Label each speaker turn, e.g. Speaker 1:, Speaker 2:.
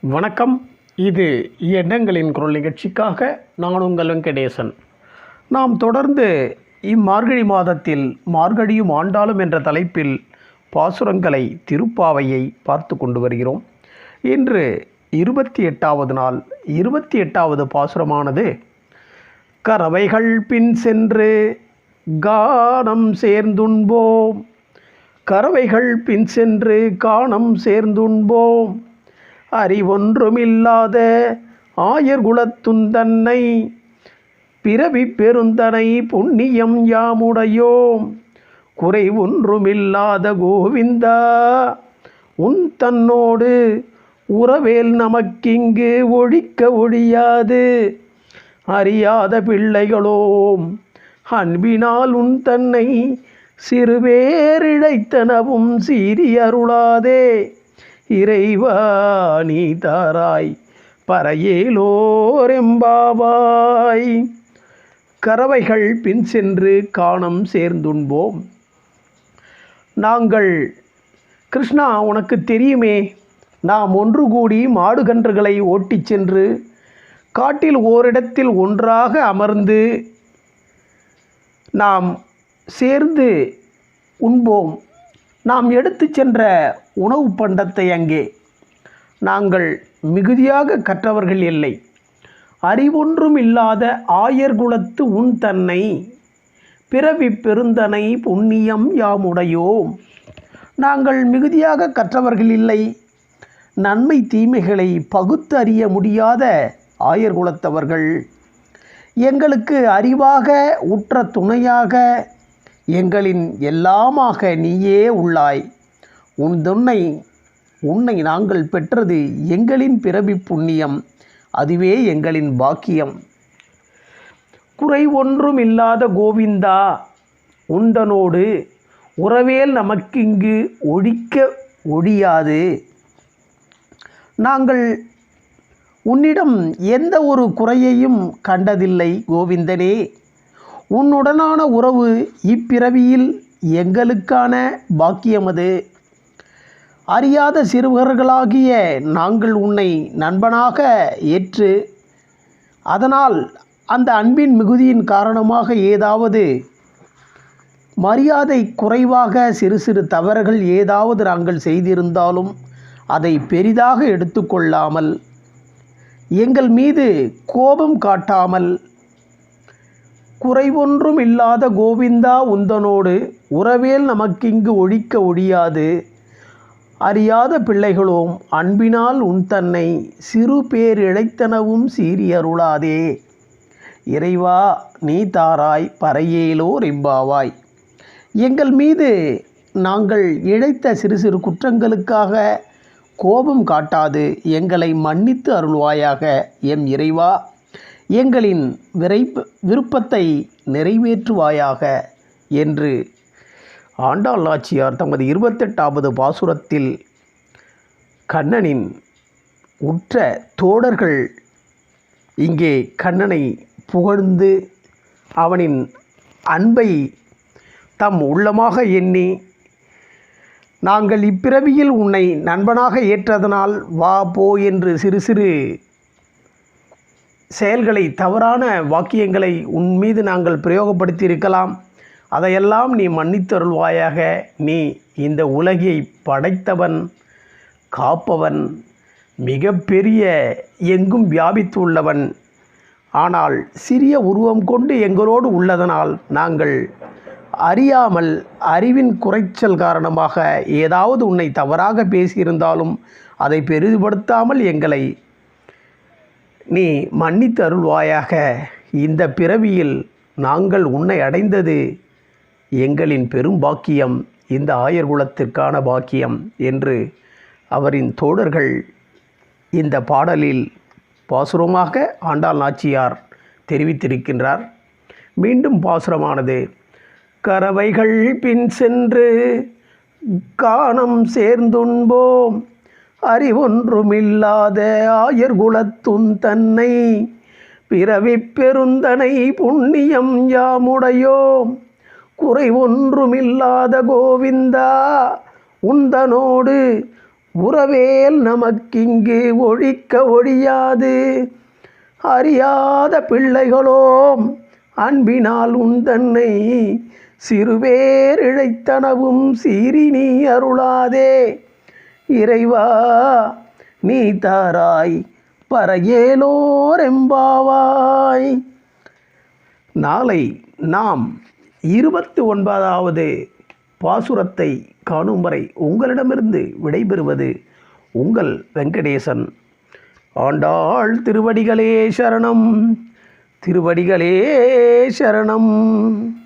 Speaker 1: வணக்கம். இது எண்ணங்களின் குரல் நிகழ்ச்சிக்காக நான் உங்கள் வெங்கடேசன். நாம் தொடர்ந்து இம்மார்கழி மாதத்தில் மார்கழியும் ஆண்டாளும் என்ற தலைப்பில் பாசுரங்களை திருப்பாவையை பார்த்து கொண்டு வருகிறோம். இன்று இருபத்தி எட்டாவது நாள் இருபத்தி எட்டாவது பாசுரமானது கறவைகள் பின் சென்று கானம் சேர்ந்துண்போம். கறவைகள் பின் சென்று காணம் சேர்ந்துண்போம். அறிவொன்றுமில்லாத ஆயர் குலத்துந்தன்னை பிறவி பெருந்தனை புண்ணியம் யாமுடையோம். குறை ஒன்றுமில்லாத கோவிந்தா உன் தன்னோடு உறவேல் நமக்கிங்கு ஒழிக்க ஒழியாது. அறியாத பிள்ளைகளோம் அன்பினால் உன் தன்னை சிறுவேரிழைத்தனவும் சீரியருளாதே இறைவா நீ தாராய். பறையேலோரெம்பாவாய் கறவைகள் பின் சென்று காணம் சேர்ந்துண்போம். நாங்கள் கிருஷ்ணா உனக்கு தெரியுமே. நாம் ஒன்று கூடி மாடுகன்றுகளை ஓட்டிச் சென்று காட்டில் ஓரிடத்தில் ஒன்றாக அமர்ந்து நாம் சேர்ந்து உண்போம். நாம் எடுத்துச் சென்ற உணவு பண்டத்தை அங்கே. நாங்கள் மிகுதியாக கற்றவர்கள் இல்லை. அறிவொன்றும் இல்லாத ஆயர்குலத்து உன் தன்னை பிறவி பெருந்தனை புண்ணியம் யாமுடையோம் நாங்கள் மிகுதியாக கற்றவர்கள் இல்லை. நன்மை தீமைகளை பகுத்து அறிய முடியாத ஆயர்குலத்தவர்கள் எங்களுக்கு அறிவாக உற்ற துணையாக எங்களின் எல்லாமாக நீயே உள்ளாய். உன் துன்னை உன்னை நாங்கள் பெற்றது எங்களின் பிறவி புண்ணியம் அதுவே எங்களின் பாக்கியம். குறை ஒன்றும் இல்லாத கோவிந்தா உண்டனோடு உறவேல் நமக்கிங்கு ஒழிக்க ஒழியாது. நாங்கள் உன்னிடம் எந்த ஒரு குறையையும் கண்டதில்லை கோவிந்தனே. உன்னுடனான உறவு இப்பிறவியில் எங்களுக்கான பாக்கியமது அறியாத சிறுவர்களாகிய நாங்கள் உன்னை நண்பனாக ஏற்று அதனால் அந்த அன்பின் மிகுதியின் காரணமாக ஏதாவது மரியாதை குறைவாக சிறு சிறு தவறுகள் ஏதாவது நாங்கள் செய்திருந்தாலும் அதை பெரிதாக எடுத்துக்கொள்ளாமல் எங்கள் மீது கோபம் காட்டாமல் குறைவொன்றும் இல்லாத கோவிந்தா உந்தனோடு உறவேல் நமக்கிங்கு ஒழிக்க ஒழியாது. அறியாத பிள்ளைகளோம் அன்பினால் உன் தன்னை சிறு பேர் இழைத்தனவும் சீரியருளாதே இறைவா நீ தாராய் பறையேலோ ரிம்பாவாய் எங்கள் மீது நாங்கள் இழைத்த சிறு சிறு குற்றங்களுக்காக கோபம் காட்டாது எங்களை மன்னித்து அருள்வாயாக. எம் இறைவா எங்களின் விரை விருப்பத்தை நிறைவேற்றுவாயாக என்று ஆண்டாள் நாச்சியார் தமது இருபத்தெட்டாவது பாசுரத்தில் கண்ணனின் உற்ற தோடர்கள் இங்கே கண்ணனை புகழ்ந்து அவனின் அன்பை தம் உள்ளமாக எண்ணி நாங்கள் இப்பிறவியில் உன்னை நண்பனாக ஏற்றதனால் வா போ என்று சிறு சிறு செயல்களை தவறான வாக்கியங்களை உன் மீது நாங்கள் பிரயோகப்படுத்தி இருக்கலாம் அதையெல்லாம் நீ மன்னித்தருள்வாயாக. நீ இந்த உலகை படைத்தவன் காப்பவன் மிகப்பெரிய எங்கும் வியாபித்து உள்ளவன் ஆனால் சிறிய உருவம் கொண்டு எங்களோடு உள்ளதனால் நாங்கள் அறியாமல் அறிவின் குறைச்சல் காரணமாக ஏதாவது உன்னை தவறாக பேசியிருந்தாலும் அதை பெரிதுபடுத்தாமல் எங்களை நீ மன்னித்து அருள்வாயாக இந்த பிறவியில் நாங்கள் உன்னை அடைந்தது எங்களின் பெரும் பாக்கியம் இந்த ஆயர் குலத்திற்கான பாக்கியம் என்று அவரின் தோழர்கள் இந்த பாடலில் பாசுரமாக ஆண்டாள் நாச்சியார் தெரிவித்திருக்கின்றார். மீண்டும் பாசுரமானது கறவைகள் பின் சென்று காணம் சேர்ந்துண்போம் அறிவொன்றுமில்லாத ஆயர் குலத்துன் தன்னை பிறவி பெருந்தனை புண்ணியம் யாமுடையோம். குறை ஒன்றுமில்லாத கோவிந்தா உந்தனோடு உறவேல் நமக்கிங்கு ஒழிக்க ஒழியாது. அறியாத பிள்ளைகளோம் அன்பினால் உந்தன்னை சிறுவேர் இழைத்தனவும் சீறி நீ அருளாதே. இறைவா நீ தாராய் பரையேலோரெம்பாவாய் நாளை நாம் இருபத்தி ஒன்பதாவது பாசுரத்தை காணும் வரை உங்களிடமிருந்து விடைபெறுவது உங்கள் வெங்கடேசன். ஆண்டாள் திருவடிகளே சரணம் திருவடிகளே சரணம்.